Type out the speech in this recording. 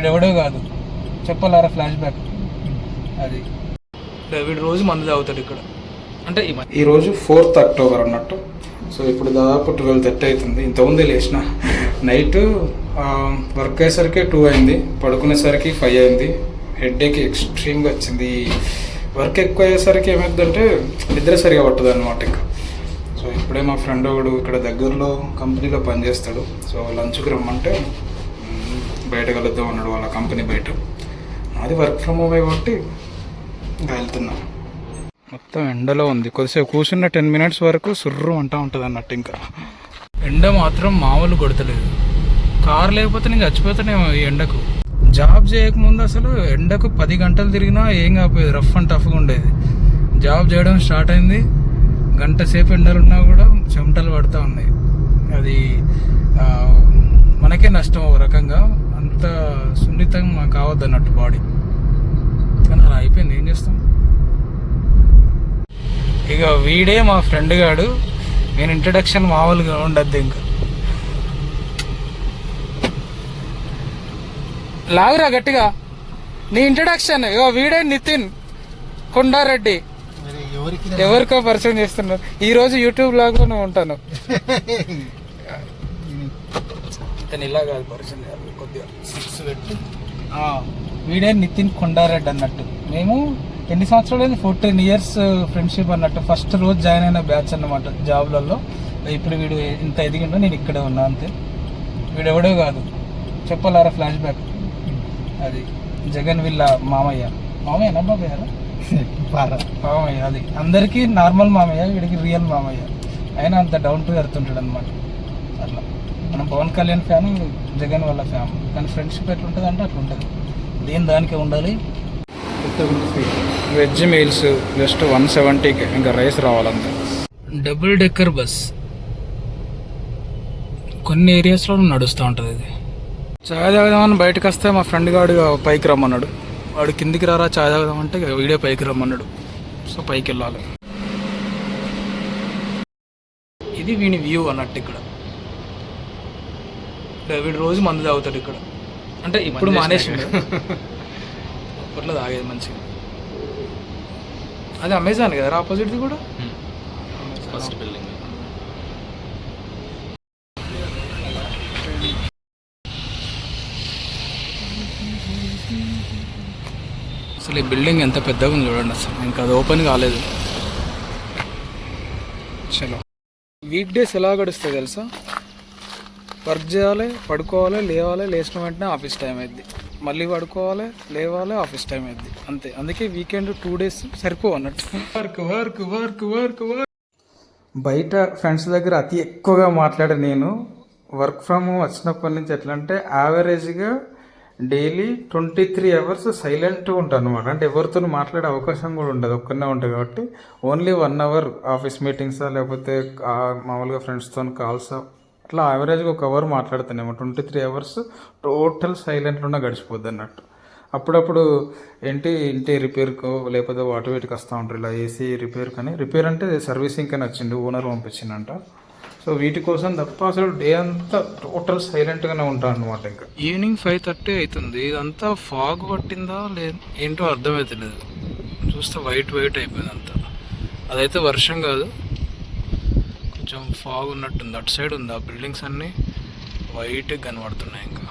వీడెవడో కాదు. చెప్పాలారా ఫ్లాష్ బ్యాక్? అది. వీడు రోజు మందు తాగుతాడు ఇక్కడ. అంటే ఈ ఈరోజు ఫోర్త్ అక్టోబర్ అన్నట్టు. సో ఇప్పుడు దాదాపు ట్వెల్వ్ థర్టీ అవుతుంది. ఇంతకుముందే లేచిన. నైట్ వర్క్ అయ్యేసరికి టూ అయింది. పడుకునేసరికి ఫైవ్ అయింది. హెడ్ఏక్ ఎక్స్ట్రీమ్గా వచ్చింది. వర్క్ ఎక్కువ అయ్యేసరికి ఏమైందంటే నిద్ర సరిగా పట్టదు అనమాట ఇంకా. సో ఇప్పుడే మా ఫ్రెండ్ ఒకడు ఇక్కడ దగ్గరలో కంపెనీలో పనిచేస్తాడు. సో లంచ్కి రమ్మంటే బయట కలుద్దాం అన్నాడు వాళ్ళ కంపెనీ బయట. అది వర్క్ ఫ్రమ్ హోమ్ కాబట్టి ఇంకా వెళ్తున్నాం. మొత్తం ఎండలో ఉంది. కొద్దిసేపు కూర్చున్న టెన్ మినిట్స్ వరకు సుర్రు అంటూ ఉంటుంది అన్నట్టు ఇంకా. ఎండ మాత్రం మామూలు కొడతలేదు. కారు లేకపోతే నేను చచ్చిపోతానేమో ఈ ఎండకు. జాబ్ చేయకముందు అసలు ఎండకు పది గంటలు తిరిగినా ఏం కాకపోయేది. రఫ్ అండ్ టఫ్గా ఉండేది. జాబ్ చేయడం స్టార్ట్ అయింది. గంట సేపు ఎండలు ఉన్నా కూడా చెమటలు పడుతూ ఉన్నాయి. అది మనకే నష్టం ఒక రకంగా. అంత సున్నితంగా కావద్దు అన్నట్టు బాడీ కానీ అలా అయిపోయింది ఏం చేస్తాం? ఇక వీడే మా ఫ్రెండ్ గాడు. నేను ఇంట్రడక్షన్ మామూలుగా ఉండద్దు ఇంకా. లాగురా గట్టిగా. నీ ఇంట్రడక్షన్ ఇగో వీడే నితిన్ కొండారెడ్డి. ఎవరికో పరిచయం చేస్తున్నారు. ఈ రోజు యూట్యూబ్ లాగానే ఉంటాను. నేను ఇలా కాదు పరిచయం కొద్దిగా. సిక్స్ పెట్టి. వీడే నితిన్ కొండారెడ్డి అన్నట్టు. మేము ఎన్ని సంవత్సరాలు అయింది ఫోర్టీన్ ఇయర్స్ ఫ్రెండ్షిప్ అన్నట్టు. ఫస్ట్ రోజు జాయిన్ అయిన బ్యాచ్ అన్నమాట జాబ్లలో. ఇప్పుడు వీడు ఇంత ఎదిగిండో నేను ఇక్కడే ఉన్నా అంతే. వీడు ఎవడో కాదు. చెప్పాలారా ఫ్లాష్ బ్యాక్ అది జగన్ వీళ్ళ మామయ్య. మామయ్య నమ్మాయ్యారా మామయ్య అది. అందరికీ నార్మల్ మామయ్య వీడికి రియల్ మామయ్య. అయినా అంత డౌన్ టు ఎర్త్ ఉంటాడు అనమాట అట్లా. మనం పవన్ కళ్యాణ్ ఫ్యాన్ జగన్ వాళ్ళ ఫ్యాన్. కానీ ఫ్రెండ్షిప్ ఎట్లా ఉంటుంది అంటే అట్లా ఉంటుంది దేని దానికే ఉండాలి? వెజ్ మీల్స్ జస్ట్ వన్ సెవెంటీకి ఇంకా రైస్ రావాలంతే. డబుల్ డెక్కర్ బస్ కొన్ని ఏరియాస్లో నడుస్తూ ఉంటుంది ఇది. చాయ్ తాగుదామని బయటకు వస్తే మా ఫ్రెండ్ గాడు పైకి రమ్మన్నాడు. వాడు కిందికి రారా చాయ్ తాగుదామంటే వీడే పైకి రమ్మన్నాడు. సో పైకి వెళ్ళాలి. ఇది వీని వ్యూ అన్నట్టు ఇక్కడ. వీడు రోజు మందు తాగుతాడు ఇక్కడ. అంటే ఇప్పుడు మానేసిండు. అప్పట్లో తాగేది మంచిగా. అది అమెజాన్ కదా ఆపోజిట్ది కూడా? First building. అసలు ఈ బిల్డింగ్ ఎంత పెద్దగా ఉంది చూడండి అసలు. ఇంకా అది ఓపెన్ కాలేదు. చలో. వీక్ డేస్ ఎలా గడుస్తాయి తెలుసా? వర్క్ చేయాలి పడుకోవాలి లేవాలి లేచిన వెంటనే ఆఫీస్ టైం అయింది మళ్ళీ పడుకోవాలి లేవాలి ఆఫీస్ టైం అయింది అంతే. అందుకే వీకెండ్ టూ డేస్ సరిపో అన్నట్టు. Work work work work work. బయట ఫ్రెండ్స్ దగ్గర అతి ఎక్కువగా మాట్లాడే నేను వర్క్ ఫ్రమ్ హోమ్ వచ్చినప్పటి నుంచి ఎట్లా అంటే యావరేజ్గా డైలీ ట్వంటీ త్రీ అవర్స్ సైలెంట్గా ఉంటాను అనమాట అంటే ఎవరితో మాట్లాడే అవకాశం కూడా ఉండదు. ఒక్కనే ఉంటుంది కాబట్టి ఓన్లీ వన్ అవర్ ఆఫీస్ మీటింగ్సా లేకపోతే మామూలుగా ఫ్రెండ్స్తో కాల్సా అట్లా యావరేజ్గా ఒక అవర్ మాట్లాడుతానేమో. ట్వంటీ త్రీ అవర్స్ టోటల్ సైలెంట్లోనే గడిచిపోద్ది అన్నట్టు. అప్పుడప్పుడు ఏంటి ఇంటి రిపేర్కో లేకపోతే వాటర్ వీటికి వస్తూ ఉంటారు ఇలా ఏసీ రిపేర్ కానీ. రిపేర్ అంటే సర్వీసింగ్ కానీ వచ్చింది ఓనర్ పంపించిందంట. సో వీటి కోసం తప్ప అసలు డే అంతా టోటల్ సైలెంట్గానే ఉంటాను అనమాట ఇంకా. ఈవినింగ్ ఫైవ్ థర్టీ అవుతుంది ఇదంతా ఫాగ్ పట్టిందా లే ఏంటో అర్థమవుతలేదు చూస్తే వైట్ వైట్ అయిపోయింది అంతా అదైతే వర్షం కాదు. కొంచెం ఫాగ్ ఉన్నట్టుంది అటు సైడ్ ఉంది? ఆ బిల్డింగ్స్ అన్నీ వైట్ కనబడుతున్నాయి ఇంకా.